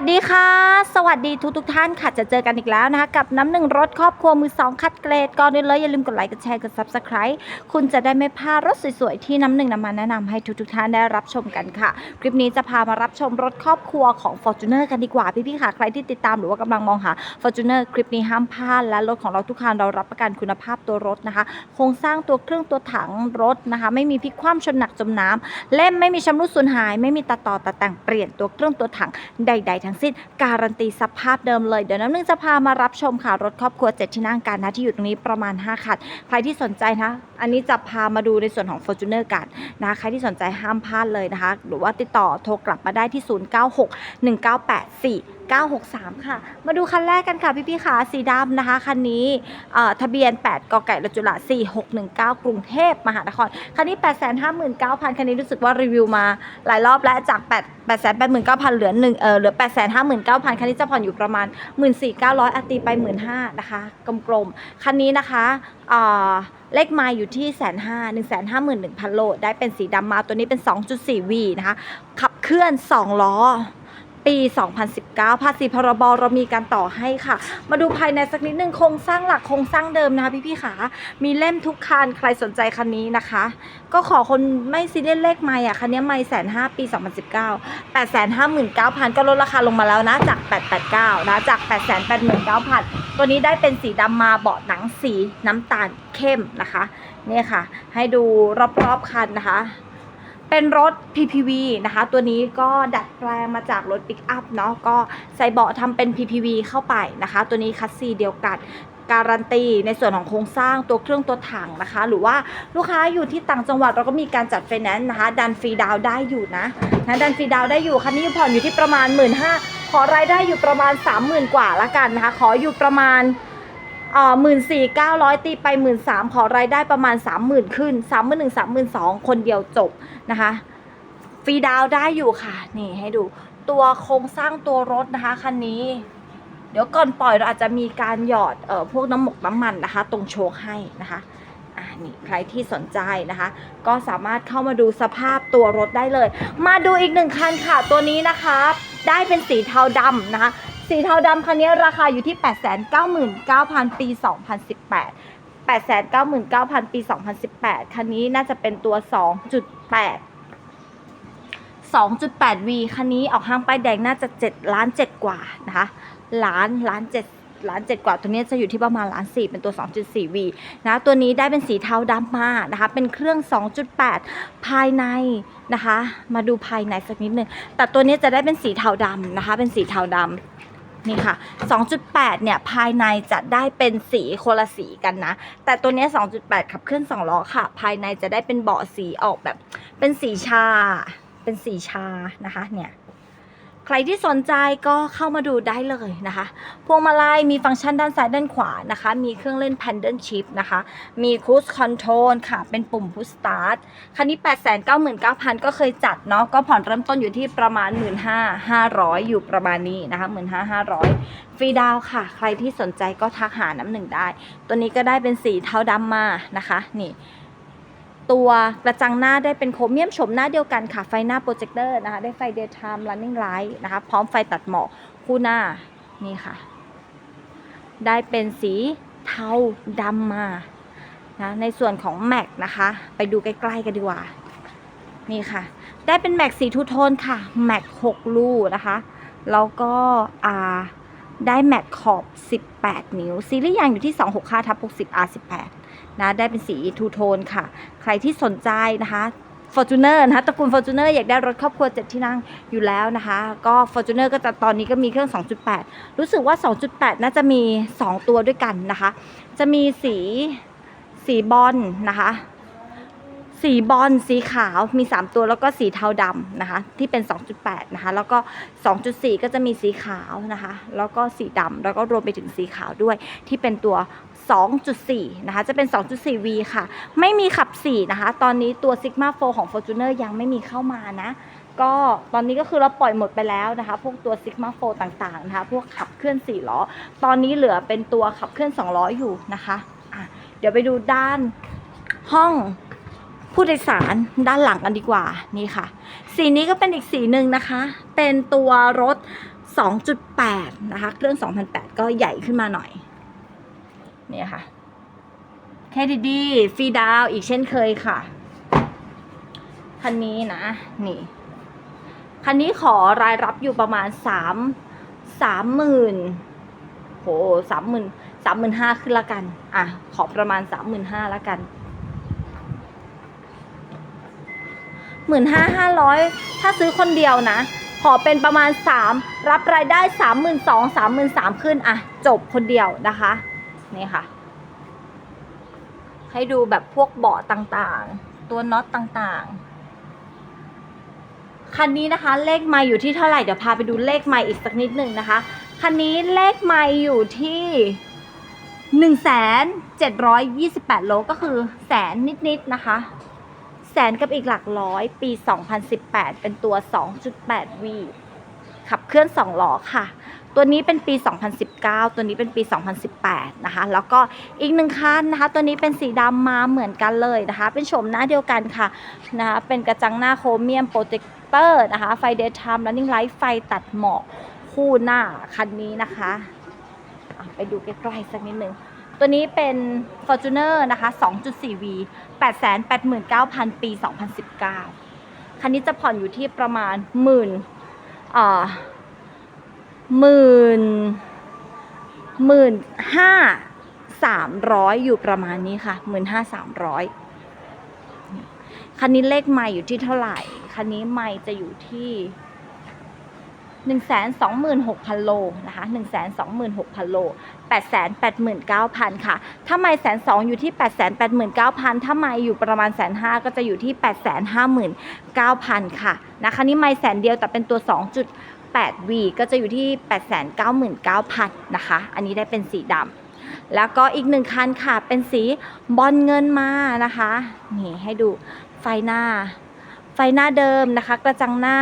วัสดีค่ะ สวัสดีทุกทุกท่านค่ะ จะเจอกันอีกแล้วนะคะ กับน้ำหนึ่งรถครอบครัวมือสองคัดเกรดก่อนอื่นเลยอย่าลืมกดไลค์ กดแชร์ กด subscribe คุณจะได้ไม่พลาดรถสวยๆ ที่น้ำหนึ่งนำมาแนะนำให้ทุกทุกท่านได้รับชมกันค่ะ คลิปนี้จะพามารับชมรถครอบครัวของ Fortuner กันดีกว่า พี่ๆค่ะ ใครที่ติดตามหรือว่ากำลังมองหา Fortuner คลิปนี้ห้ามพลาดและรถของเราทุกคันเรารับประกันคุณภาพตัวรถนะคะ โครงสร้างตัวเครื่องตัวถังรถนะคะ ไม่มีพลิกคว่ำชนหนักจมน้ำเล่มไม่มีชำรุดสูญหาย ไม่มีตัดต่อตัดแต่งเปลี่ยนตัวเครื่องตัวถังใดๆทั้งสิ้น การันตีสภาพเดิมเลย เดี๋ยวน้ำหนึ่งจะพามารับชมค่ะรถครอบครัว 7 ที่นั่งกันนะที่อยู่ตรงนี้ประมาณ 5 คัน ใครที่สนใจนะ อันนี้จะพามาดูในส่วนของ Fortuner กันนะคะใครที่สนใจห้ามพลาดเลยนะคะ หรือว่าติดต่อโทรกลับมาได้ที่ 096 198 963 ค่ะ มาดูคันแรกกันค่ะ พี่ๆค่ะสีดำนะคะ คันนี้ทะเบียน 8กไก่รจุฬา4619 กรุงเทพมหานคร คันนี้ 859,000 คันนี้รู้สึกว่ารีวิวมาหลายรอบแล้วจาก8 889,000 เหลือ1เออเหลือ 859,000 คันนี้จะผ่อนอยู่ประมาณ 14,900อัตีไป 15,000นะคะกลมๆ คันนี้นะคะเอ่อเลขไมล์อยู่ที่แสนห้าหนึ่งแสนห้าหมื่นหนึ่งพันโลได้เป็นสีดำมาตัวนี้เป็น 2.4V นะคะ ขับเคลื่อน 2 ล้อ ปี 2019 ภาษีพรบเรามีการต่อให้ค่ะ มาดูภายในสักนิดนึงโครงสร้างหลักโครงสร้างเดิมนะคะพี่ๆค่ะ มีเล่มทุกคันใครสนใจคันนี้นะคะ ก็ขอคนไม่ซีเรียสเลขไม่อะคันนี้ไม่แสนห้าปี 2019 8 5 9 0 0 0 ก็ลดราคาลงมาแล้วนะจาก 889 นะ จาก 8 8 9 0 0 0 ตัวนี้ได้เป็นสีดำมาเบาะหนังสีน้ำตาลเข้มนะคะเนี่ยค่ะ ให้ดูรอบๆคันนะคะ เป็นรถ PPV นะคะ ตัวนี้ก็ดัดแปลงมาจากรถปิกอัพเนาะก็ใส่เบาะทำเป็น PPV เข้าไปนะคะ ตัวนี้คัสซีเดียวกันการันตีในส่วนของโครงสร้างตัวเครื่องตัวถังนะคะ หรือว่าลูกค้าอยู่ที่ต่างจังหวัดเราก็มีการจัดไฟแนนซ์นะคะ ดันฟรีดาวได้อยู่นะนะดันฟรีดาวได้อยู่คันนี้ผ่อนอยู่ที่ประมาณ 1 5ื่นขอรายได้อยู่ประมาณ 30,000 กว่าละกันนะคะ ขออยู่ประมาณ หมื่นสี่เก้าร้อยตีไปหมื่นสามขอรายได้ประมาณสามหมื่นขึ้นสามหมื่นหนึ่งสามหมื่นสองคนเดียวจบนะคะฟรีดาวได้อยู่ค่ะ นี่ให้ดูตัวโครงสร้างตัวรถนะคะคันนี้ เดี๋ยวก่อนปล่อยเราอาจจะมีการหยอดเอ่อพวกน้ำหมกน้ำมันนะคะ ตรงโชคให้นะคะอ่านี่ใครที่สนใจนะคะ ก็สามารถเข้ามาดูสภาพตัวรถได้เลย มาดูอีกหนึ่งคันค่ะตัวนี้นะคะ ได้เป็นสีเทาดำนะคะ สีเทาดำคันนี้ราคาอยู่ที่ 899,000 ปี 2018 899,000 ปี 2018 คันนี้น่าจะเป็นตัว 2.8 2.8V คันนี้ออกห้างป้ายแดงน่าจะ7ล้าน7กว่านะคะล้านล้าน7ล้าน7กว่า ตัวนี้จะอยู่ที่ประมาณล้าน4เป็นตัว 2.4V นะตัวนี้ได้เป็นสีเทาดำมานะคะเป็นเครื่อง 2.8 ภายในนะคะ มาดูภายในสักนิดนึงแต่ตัวนี้จะได้เป็นสีเทาดำนะคะ เป็นสีเทาดำ นี่ค่ะ 2.8 เนี่ย ภายในจะได้เป็นสีคนละสีกันนะ แต่ตัวนี้ 2.8 ขับเคลื่อน2ล้อค่ะ ภายในจะได้เป็นเบาะสีออกแบบ เป็นสีชา เป็นสีชานะคะ เนี่ย ใครที่สนใจก็เข้ามาดูได้เลยนะคะ พวงมาลัยมีฟังก์ชันด้านซ้ายด้านขวานะคะ มีเครื่องเล่น Pendant Shift นะคะ มี Cruise Control ค่ะ เป็นปุ่ม Push Start คันนี้ 899,000 ก็เคยจัดเนาะ ก็ผ่อนเริ่มต้นอยู่ที่ประมาณ 15,500 อยู่ประมาณนี้นะคะ 15,500 ฟรีดาวค่ะ ใครที่สนใจก็ทักหาน้ำหนึ่งได้ ตัวนี้ก็ได้เป็นสีเทาดำมานะคะ นี่ ตัวกระจังหน้าได้เป็นโครเมียมโฉมหน้าเดียวกันค่ะ ไฟหน้าโปรเจคเตอร์นะคะ ได้ไฟ daytime running light นะคะ พร้อมไฟตัดหมอกคู่หน้า นี่ค่ะ ได้เป็นสีเทาดำมานะในส่วนของแม็กนะคะ ไปดูใกล้ๆกันดีกว่า นี่ค่ะ ได้เป็นแม็กสีทูโทนค่ะแม็ก6ลูนะคะ แล้วก็อ่าได้แม็กขอบ 18 นิ้ว ซีรีส์ยางอยู่ที่ 265ทับ60 R18 นะได้เป็นสีทูโทนค่ะ ใครที่สนใจนะคะ Fortuner นะคะตระกูล Fortuner อยากได้รถครอบครัว 7 ที่นั่งอยู่แล้วนะคะ ก็ Fortuner ก็จะตอนนี้ก็มีเครื่อง 2.8 รู้สึกว่า 2.8 น่าจะมี 2 ตัวด้วยกันนะคะ จะมีสีสีบอลนะคะ สีบอลสีขาวมี 3 ตัวแล้วก็สีเทาดำนะคะ ที่เป็น 2.8 นะคะ แล้วก็ 2.4 ก็จะมีสีขาวนะคะ แล้วก็สีดำแล้วก็รวมไปถึงสีขาวด้วยที่เป็นตัว 2.4 นะคะ จะเป็น 2.4V ค่ะ ไม่มีขับ 4 นะคะ ตอนนี้ตัว Sigma 4 ของ Fortuner ยังไม่มีเข้ามานะ ก็ตอนนี้ก็คือเราปล่อยหมดไปแล้วนะคะ พวกตัว Sigma 4 ต่างๆนะคะ พวกขับเคลื่อน 4 ล้อ ตอนนี้เหลือเป็นตัวขับเคลื่อน 2 ล้ออยู่นะคะะเดี๋ยวไปดูด้านห้องผู้โดยสารด้านหลังกันดีกว่า นี่ค่ะ สีนี้ก็เป็นอีกสีหนึ่งนะคะ เป็นตัวรถ 2.8 นะคะ เครื่อง 2008 ก็ใหญ่ขึ้นมาหน่อย เนี่ยค่ะแค่ดีๆฟรีดาวอีกเช่นเคยค่ะ คันนี้นะ นี่ คันนี้ขอรายรับอยู่ประมาณสามสามหมื่นโหสามหมื่นสามหมื่นห้าขึ้นละกัน อะ ขอประมาณสามหมื่นห้าละกันหมื่นห้าห้าร้อยถ้าซื้อคนเดียวนะ ขอเป็นประมาณสามรับรายได้สามหมื่นสองสามหมื่นสามขึ้น อะ จบคนเดียวนะคะ นี่ค่ะ ให้ดูแบบพวกเบาะต่างๆ ตัวน็อตต่างๆ คันนี้นะคะ เลขไม่อยู่ที่เท่าไหร่เดี๋ยวพาไปดูเลขไม่อีกสักนิดหนึ่งนะคะ คันนี้เลขไม่อยู่ที่หนึ่งแสนเจ็ดร้อยยี่สิบแปดโลก็คือแสนนิดๆนะคะ แสนกับอีกหลักร้อยปี2018เป็นตัว 2.8V ขับเคลื่อน2ล้อค่ะ ตัวนี้เป็นปี 2019 ตัวนี้เป็นปี 2018 นะคะ แล้วก็อีกหนึ่งคันนะคะ ตัวนี้เป็นสีดำมาเหมือนกันเลยนะคะ เป็นโฉมหน้าเดียวกันค่ะนะคะเป็นกระจังหน้าโครเมียมโปรเจคเตอร์นะคะ ไฟเดย์ไทม์ running light ไฟตัดหมอกคู่หน้าคันนี้นะคะอะไปดูใกล้ๆสักนิดหนึ่งตัวนี้เป็น Fortuner นะคะ 2.4V 889,000 ปี 2019 คันนี้จะผ่อนอยู่ที่ประมาณหมื่นอ่า หมื่นหมื่นห้าสามร้อยอยู่ประมาณนี้ค่ะหมื่นห้าสามร้อยคันนี้เลขไม่อยู่ที่เท่าไหร่ คันนี้ไม่จะอยู่ที่หนึ่งแสนสองหมื่นหกพันโลนะคะหนึ่งแสนสองหมื่นหกพันโลแปดแสนแปดหมื่นเก้าพันค่ะ ถ้าไม่แสนสองอยู่ที่แปดแสนแปดหมื่นเก้าพันถ้าไม่อยู่ประมาณแสนห้าก็จะอยู่ที่แปดแสนห้าหมื่นเก้าพันค่ะนะคะนี่ไม่แสนเดียวแต่เป็นตัวสองจุด แปดวีก็จะอยู่ที่แปดแสนเก้าหมื่นะคะ อันนี้ได้เป็นสีดำแล้วก็อีกหนึ่งคันค่ะ เป็นสีบอลเงินมานะคะ นี่ให้ดูไฟหน้า ไฟหน้าเดิมนะคะ กระจังหน้า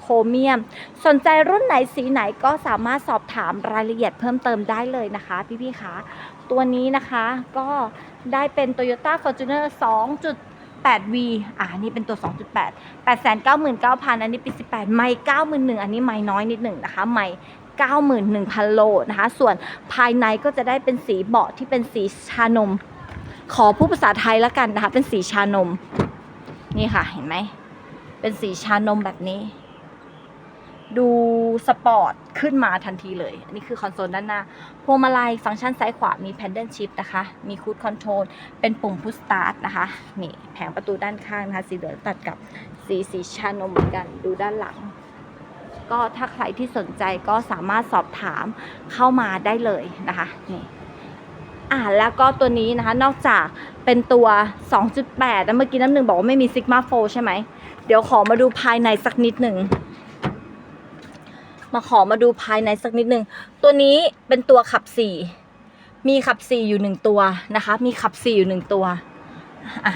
โครเมียม สนใจรุ่นไหนสีไหนก็สามารถสอบถามรายละเอียดเพิ่มเติมได้เลยนะคะ พี่ๆคะตัวนี้นะคะก็ได้เป็น Toyota Fortuner 8v อ่านี่เป็นตัว 2.8 899,000 อันนี้ปี18 ไม่91,000 อันนี้ไม่น้อยนิดหนึ่งนะคะ ไม่91,000 โลนะคะ ส่วนภายในก็จะได้เป็นสีเบาะที่เป็นสีชานม ขอผู้ภาษาไทยแล้วกันนะคะ เป็นสีชานม นี่ค่ะ เห็นไหม เป็นสีชานมแบบนี้ ดูสปอร์ตขึ้นมาทันทีเลย อันนี้คือคอนโซลด้านหน้า พวงมาลัยฟังก์ชันซ้ายขวา มี Pendant Shift นะคะ มี Cruise Control เป็นปุ่ม Push Start นะคะ นี่แผงประตูด้านข้างนะคะ สีเหลืองตัดกับสีสีชานมเหมือนกัน ดูด้านหลัง ก็ถ้าใครที่สนใจก็สามารถสอบถามเข้ามาได้เลยนะคะ นี่อ่าแล้วก็ตัวนี้นะคะ นอกจากเป็นตัว 2.8 แล้วเมื่อกี้น้ำหนึ่งบอกว่าไม่มี Sigma 4ใช่ไหม เดี๋ยวขอมาดูภายในสักนิดหนึ่ง มาขอมาดูภายในสักนิดหนึ่งตัวนี้เป็นตัวขับสี่มีขับสี่อยู่หนึ่งตัวนะคะ มีขับสี่อยู่หนึ่งตัวอ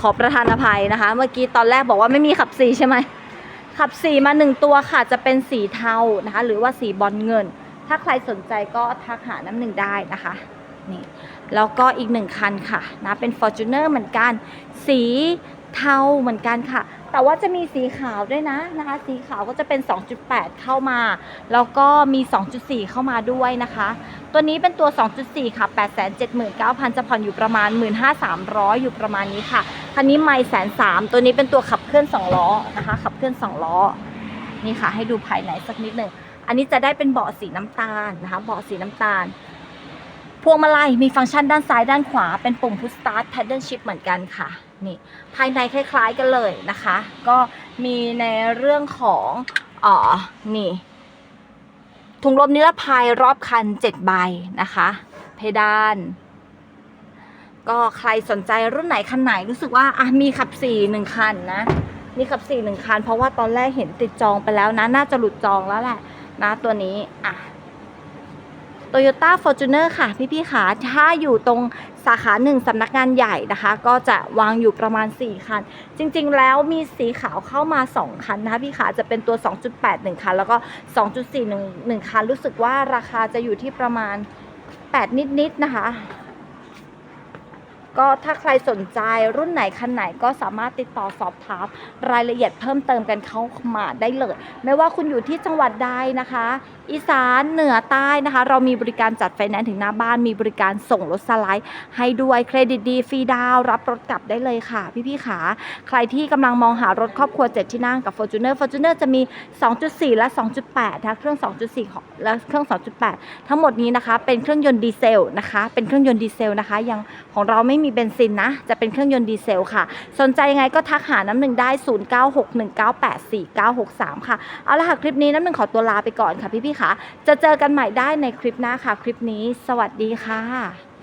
ขอประทานอภัยนะคะ เมื่อกี้ตอนแรกบอกว่าไม่มีขับสี่ใช่ไหมขับสี่มาหนึ่งตัวค่ะจะเป็นสีเทานะคะ หรือว่าสีบอลเงิน ถ้าใครสนใจก็ทักหาน้ำหนึ่งได้นะคะนี่แล้วก็อีกหนึ่งคันค่ะนะเป็น Fortuner เหมือนกัน สีเทาเหมือนกันค่ะ แต่ว่าจะมีสีขาวด้วยนะนะคะ สีขาวก็จะเป็น 2.8 เข้ามา แล้วก็มี 2.4 เข้ามาด้วยนะคะ ตัวนี้เป็นตัว 2.4 ค่ะ 879,000 จะผ่อนอยู่ประมาณ 15,300 อยู่ประมาณนี้ค่ะ คันนี้ไม่แสนสามตัวนี้เป็นตัวขับเคลื่อน2ล้อนะคะ ขับเคลื่อน2ล้อ นี่ค่ะ ให้ดูภายในสักนิดหนึ่ง อันนี้จะได้เป็นเบาะสีน้ำตาลนะคะ เบาะสีน้ำตาลพวงมาลัยมีฟังก์ชันด้านซ้ายด้านขวาเป็นปุ่ม push start paddle shift เหมือนกันค่ะ นี่ภายในคล้าย ๆกันเลยนะคะ ก็มีในเรื่องของอ๋อนี่ถุงลมนิรภัยรอบคัน 7 ใบนะคะ เพดานก็ใครสนใจรุ่นไหนคันไหนรู้สึกว่าอะมีขับสี่หนึ่งคันนะ มีขับสี่หนึ่งคัน เพราะว่าตอนแรกเห็นติดจองไปแล้วนะ น่าจะหลุดจองแล้วแหละนะตัวนี้อะ Toyota Fortuner ค่ะ พี่ๆค่ะถ้าอยู่ตรงสาขาหนึ่งสำนักงานใหญ่นะคะ ก็จะวางอยู่ประมาณ 4 คัน จริงๆ แล้วมีสีขาวเข้ามา 2 คันนะคะพี่ขาจะเป็นตัว 2.8 1 คัน แล้วก็ 2.4 1 1 คัน รู้สึกว่าราคาจะอยู่ที่ประมาณ 8 นิดๆ นะคะ ก็ถ้าใครสนใจรุ่นไหนคันไหนก็สามารถติดต่อสอบถามรายละเอียดเพิ่มเติมกันเข้ามาได้เลย ไม่ว่าคุณอยู่ที่จังหวัดใดนะคะ อีสานเหนือใต้นะคะ เรามีบริการจัดไฟแนนซ์ถึงหน้าบ้านมีบริการส่งรถสไลด์ให้ด้วยเครดิตดีฟรีดาวรับรถกลับได้เลยค่ะ พี่ๆขาใครที่กำลังมองหารถครอบครัว7ที่นั่งกับ Fortuner Fortuner จะมี 2.4 และ 2.8นะคะเครื่อง 2.4ของและเครื่อง 2.8 ทั้งหมดนี้นะคะ เป็นเครื่องยนต์ดีเซลนะคะ เป็นเครื่องยนต์ดีเซลนะคะยังของเราไม่มีเบนซินนะ จะเป็นเครื่องยนต์ดีเซลค่ะ สนใจยังไงก็ทักหาน้ำหนึ่งได้ 0961984963 ค่ะ เอาละค่ะ คลิปนี้น้ำหนึ่งขอตัวลาไปก่อนค่ะพี่ๆค่ะ จะเจอกันใหม่ได้ในคลิปหน้าค่ะ คลิปนี้ สวัสดีค่ะ